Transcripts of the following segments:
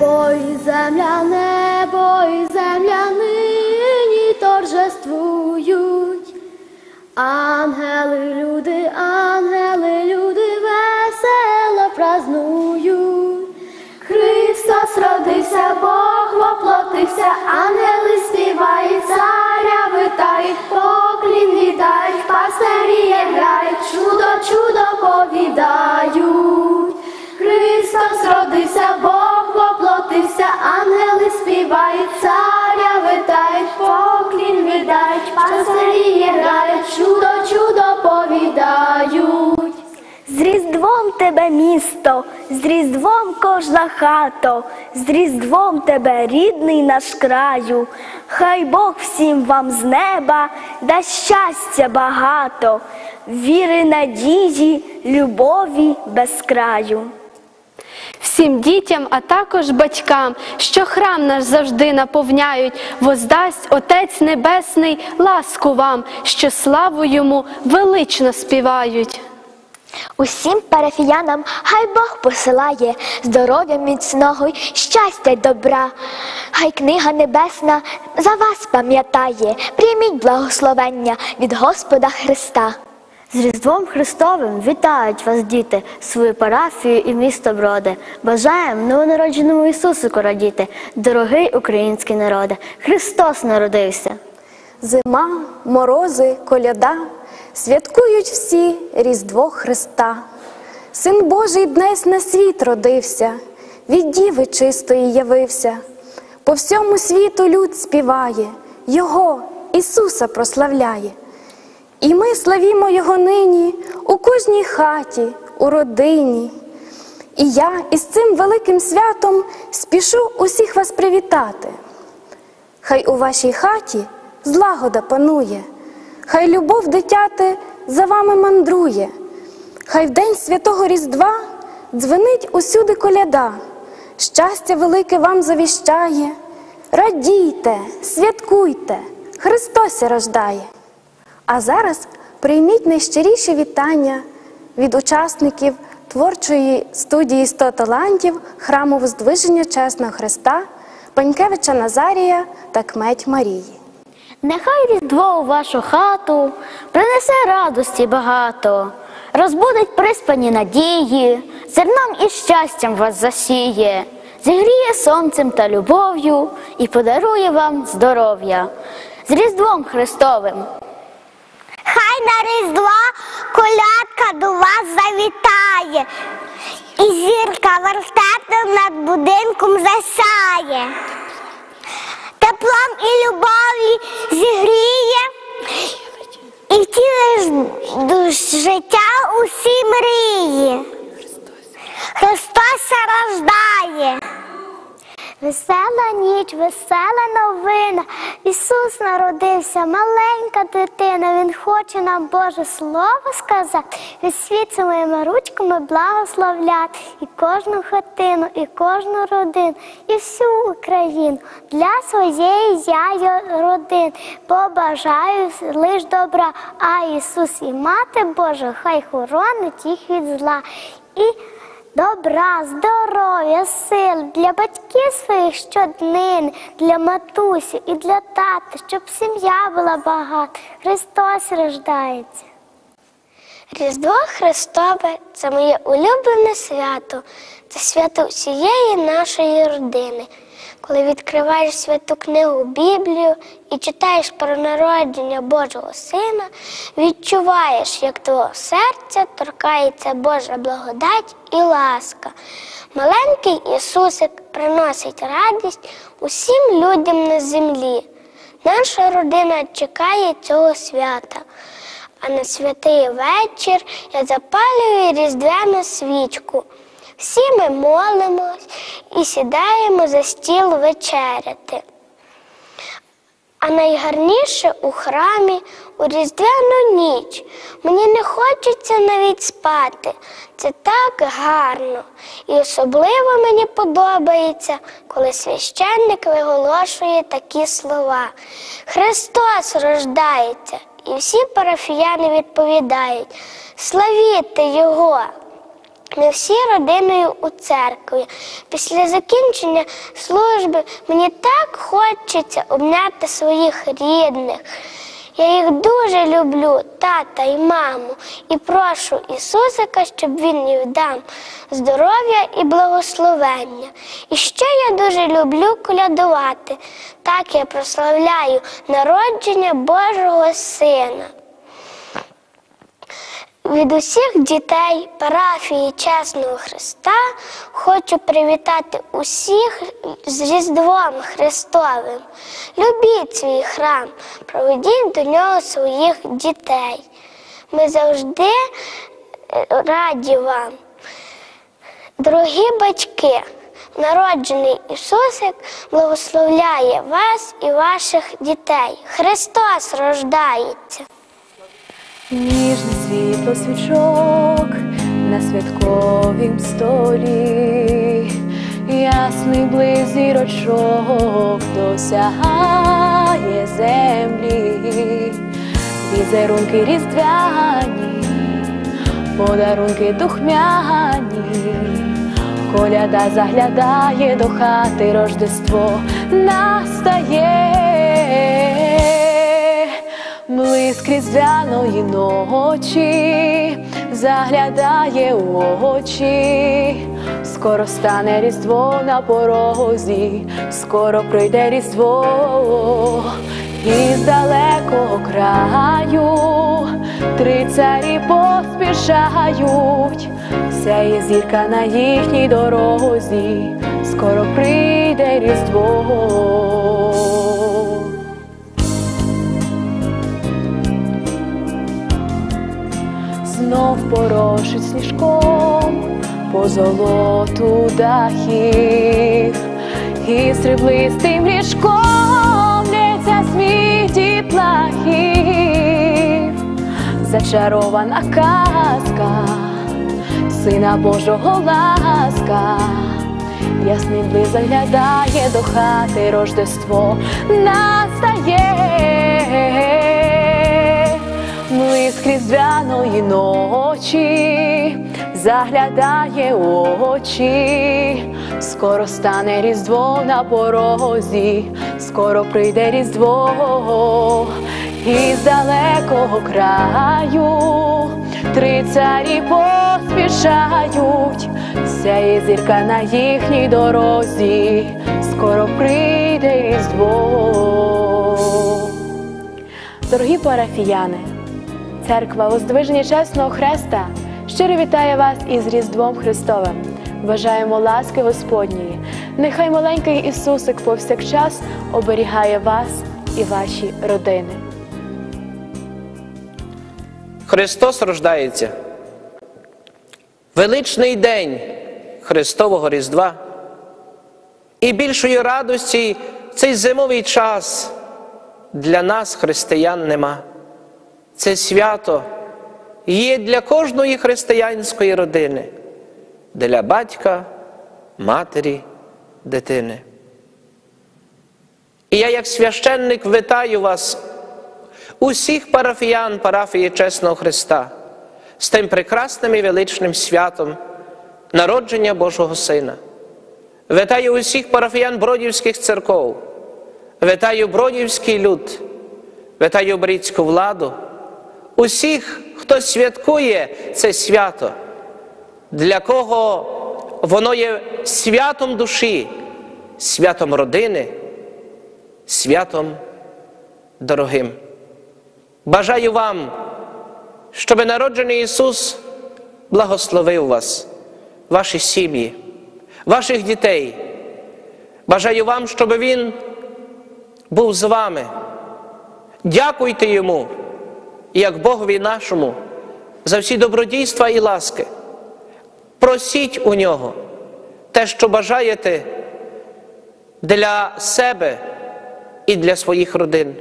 Небо і земля, небо і земля нині торжествують. Ангели, люди, ангели, люди весело празнують. Христос родився, Бог воплотився, ангели співають, царя витають, поклін віддають, пастирі грають, чудо, чудо з Різдвом кожна хата, з Різдвом тебе рідний наш краю. Хай Бог всім вам з неба дасть щастя багато, віри, надії, любові без краю. Всім дітям, а також батькам, що храм наш завжди наповняють, воздасть Отець Небесний ласку вам, що славу йому велично співають. Усім парафіянам хай Бог посилає здоров'я міцного й щастя й добра. Хай книга небесна за вас пам'ятає, прийміть благословення від Господа Христа. З Різдвом Христовим вітають вас, діти, свою парафію і місто Броди. Бажаємо новонародженому Ісусику радіти, дорогий український народе. Христос народився. Зима, морози, коляда, святкують всі Різдво Христа. Син Божий днес на світ родився, від діви чистої явився. По всьому світу люд співає, Його, Ісуса прославляє. І ми славімо Його нині у кожній хаті, у родині. І я із цим великим святом спішу усіх вас привітати. Хай у вашій хаті злагода панує, хай любов дитяти за вами мандрує, хай в день святого Різдва дзвенить усюди коляда, щастя велике вам завіщає. Радійте, святкуйте, Христос рождає. А зараз прийміть найщиріші вітання від учасників творчої студії «100 талантів храму Воздвиження Чесного Христа, Панькевича Назарія та Кметь Марії. Нехай різдво у вашу хату принесе радості багато, розбудить приспані надії, зерном і щастям вас засіє, зігріє сонцем та любов'ю і подарує вам здоров'я. З Різдвом Христовим! Хай на Різдво колядка до вас завітає, і зірка вертепом над будинком засяє, теплом і любов'ю зігріє, і втілиш життя усі мрії. Христос рождає. Весела ніч, весела новина. Ісус народився, маленька дитина. Він хоче нам Боже Слово сказати, від світ своїми ручками благословляти і кожну хатину, і кожну родину, і всю Україну для своєї я й родин. Побажаю лиш добра, а Ісус і Мати Божа, хай хоронить їх від зла. І Добра, здоров'я, сил для батьків своїх щоднин, для матусі і для тата, щоб сім'я була багата. Христос рождається. Різдво Христове це моє улюблене свято, це свято всієї нашої родини. Коли відкриваєш святу книгу Біблію і читаєш про народження Божого Сина, відчуваєш, як твого серця торкається Божа благодать і ласка. Маленький Ісусик приносить радість усім людям на землі. Наша родина чекає цього свята. А на святий вечір я запалюю різдвяну свічку. Всі ми молимось і сідаємо за стіл вечеряти. А найгарніше у храмі у різдвяну ніч. Мені не хочеться навіть спати. Це так гарно. І особливо мені подобається, коли священник виголошує такі слова. Христос рождається, і всі парафіяни відповідають: Славіте Його! Ми всі родиною у церкві. Після закінчення служби мені так хочеться обняти своїх рідних. Я їх дуже люблю, тата і маму, і прошу Ісусика, щоб Він їм дав здоров'я і благословення. І ще я дуже люблю колядувати. Так я прославляю народження Божого Сина. Від усіх дітей парафії Чесного Христа хочу привітати усіх з Різдвом Христовим. Любіть свій храм, проведіть до нього своїх дітей. Ми завжди е, раді вам. Дорогі батьки, народжений Ісусик благословляє вас і ваших дітей. Христос рождається. Світло свічок на святковім столі, ясний близь зірочок досягає землі, візерунки різдвяні, подарунки духмяні, коляда заглядає до хати, Рождество настає. Блиск різдвяної ночі заглядає у очі, скоро стане різдво на порозі, скоро прийде різдво, із далекого краю три царі поспішають, сяє зірка на їхній дорозі, скоро прийде різдво. Порошить сніжком по золоту дахів, і сріблистим ліжком лється сміх дітлахів, зачарована казка, сина Божого ласка. Ясний близь заглядає до хати Рождество настає. Блиск різдвяної ночі заглядає очі, скоро стане різдво на порозі, скоро прийде різдво, із далекого краю три царі поспішають, сяє зірка на їхній дорозі, скоро прийде різдво. Дорогі парафіяни, церква Воздвиження Чесного Хреста щиро вітає вас із Різдвом Христовим. Бажаємо ласки Господньої. Нехай маленький Ісусик повсякчас оберігає вас і ваші родини. Христос рождається. Величний день Христового Різдва. І більшої радості цей зимовий час для нас, християн, нема. Це свято є для кожної християнської родини, для батька, матері, дитини. І я, як священник, вітаю вас, усіх парафіян парафії Чесного Христа, з тим прекрасним і величним святом народження Божого Сина. Вітаю усіх парафіян бродівських церков, вітаю бродівський люд, вітаю брідську владу, усіх, хто святкує це свято, для кого воно є святом душі, святом родини, святом дорогим. Бажаю вам, щоб народжений Ісус благословив вас, ваші сім'ї, ваших дітей. Бажаю вам, щоб Він був з вами. Дякуйте Йому, як Богові нашому, за всі добродійства і ласки. Просіть у нього те, що бажаєте для себе і для своїх родин.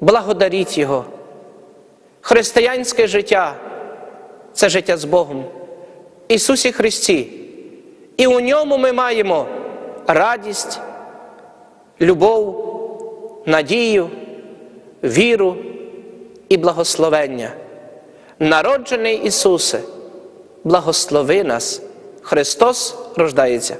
Благодаріть Його. Християнське життя це життя з Богом. Ісусі Христі. І у ньому ми маємо радість, любов, надію, віру і благословення. Народжений Ісусе, благослови нас. Христос рождається.